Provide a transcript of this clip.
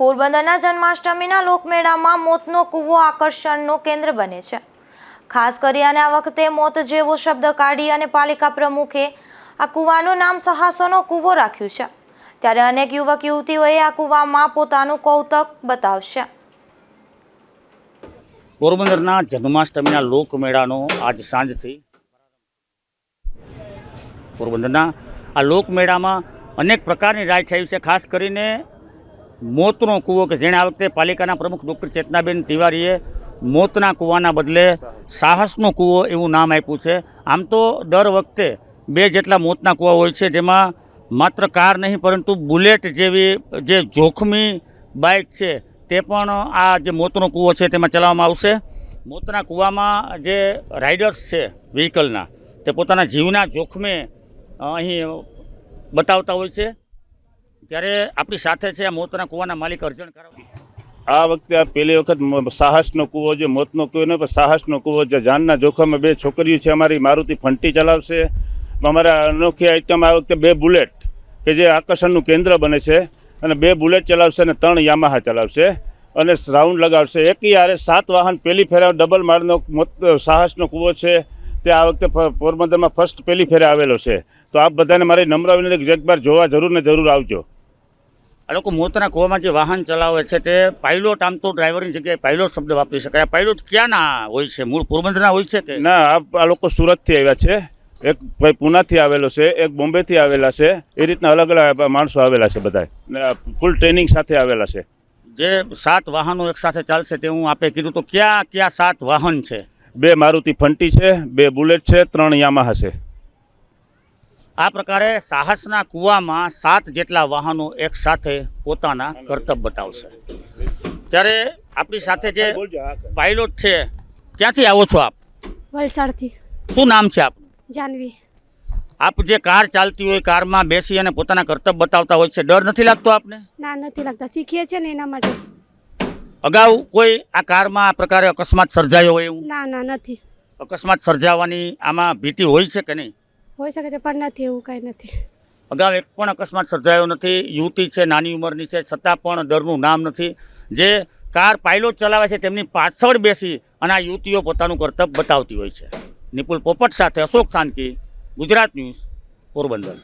પોરબંદરના જન્માષ્ટમીના લોકમેળામાં મોતનો કૂવો આકર્ષણનું કેન્દ્ર બને છે. ખાસ કરી અને આ વખતે મોત જેવો શબ્દ કાઢી અને પાલિકા પ્રમુખે આ કૂવાનું નામ સાહસોનો કૂવો રાખ્યું છે. ત્યારે અનેક યુવક યુવતીઓએ આ કૂવામાં પોતાનું કૌતક બતાવશે. પોરબંદરના જન્માષ્ટમીના લોકમેળાનો આજ સાંજથી પોરબંદરના આ લોકમેળામાં અનેક પ્રકારની રાઈડ થયું છે. ખાસ કરીને મોતનો કૂવો કે જેણે આ વખતે પાલિકાના પ્રમુખ ડૉક્ટર ચેતનાબેન તિવારીએ મોતના કૂવાના બદલે સાહસનો કૂવો એવું નામ આપ્યું છે. આમ તો દર વખતે બે જેટલા મોતના કૂવા હોય છે જેમાં માત્ર કાર નહીં, પરંતુ બુલેટ જેવી જે જોખમી બાઇક છે તે પણ આ જે મોતનો કૂવો છે તેમાં ચલાવવામાં આવશે. મોતના કૂવામાં જે રાઇડર્સ છે વ્હીકલના તે પોતાના જીવના જોખમે અહીં બતાવતા હોય છે. ત્યારે આપણી સાથે છે આ મોતના કૂવાના માલિક અર્જણ કરાવ. આ વખતે આ પહેલી વખત સાહસનો કૂવો જે મોતનો કૂવો નહીં પણ સાહસનો કૂવો જે જાનના જોખમે બે છોકરીઓ છે, અમારી મારુતિ ફંટી ચલાવશે. અમારા અનોખી આઈટમ આ વખતે બે બુલેટ કે જે આકર્ષણનું કેન્દ્ર બને છે અને બે બુલેટ ચલાવશે અને ત્રણ યામાહા ચલાવશે અને રાઉન્ડ લગાવશે. એક યારે સાત વાહન પહેલી ફેરા ડબલ માળનો મોત, સાહસનો કૂવો છે. તે આ વખતે પોરબંદરમાં ફર્સ્ટ પહેલી ફેરે આવેલો છે. તો આપ બધાને મારી નમ્ર વિનંતી કે એકવાર જોવા જરૂર ને જરૂર આવજો. આ લોકો મોતના કૂવામાં જે વાહન ચલાવે છે તે પાયલોટ આમ તો ડ્રાઈવરની જગ્યાએ પાયલોટ શબ્દ વાપરી શકાય. પાયલોટ ક્યાંના હોય છે? મૂળ પોરબંદરના હોય છે કે? ના આ આ લોકો સુરતથી આવ્યા છે. એક ભાઈ પુનાથી આવેલો છે એક બોમ્બેથી આવેલા છે. એ રીતના અલગ અલગ માણસો આવેલા છે બધા ફૂલ ટ્રેનિંગ સાથે આવેલા છે. જે સાત વાહનો એકસાથે ચાલશે તે હું આપે કીધું. તો ક્યાં ક્યાં સાત વાહન છે? બે મારુતિ ફંટી છે બે બુલેટ છે ત્રણ યામાહા છે. આ પ્રકારે સાહસના કૂવામાં સાત જેટલા વાહનો એક સાથે પોતાના કરતબ બતાવશે. ત્યારે આપણી સાથે જે પાયલોટ છે ક્યાંથી આવો છો આપ? વલસાડથી. શું નામ છે આપ? જાનવી. આપ જે કાર ચાલતી હોય કારમાં બેસી અને પોતાના કરતબ બતાવતા હોય છે ડર નથી લાગતો આપને? ના નથી લાગતા. શીખીએ છીએ ને એના માટે. અગાઉ કોઈ આ કારમાં આ પ્રકારે અકસ્માત સર્જાયો હોય એવું? ના ના નથી. અકસ્માત સર્જાવાની આમાં ભીતિ હોય છે કે નહીં? હોઈ શકે છે પણ નથી એવું કાંઈ નથી. અગાઉ એક પણ અકસ્માત સર્જાયો નથી યુવતી છે નાની ઉંમરની છે છતાં પણ ડરનું નામ નથી. જે કાર પાયલોટ ચલાવે છે તેમની પાછળ બેસી અને આ યુવતીઓ પોતાનું કર્તવ્ય બતાવતી હોય છે. નિપુલ પોપટ સાથે અશોક થાનકી ગુજરાત ન્યૂઝ પોરબંદર.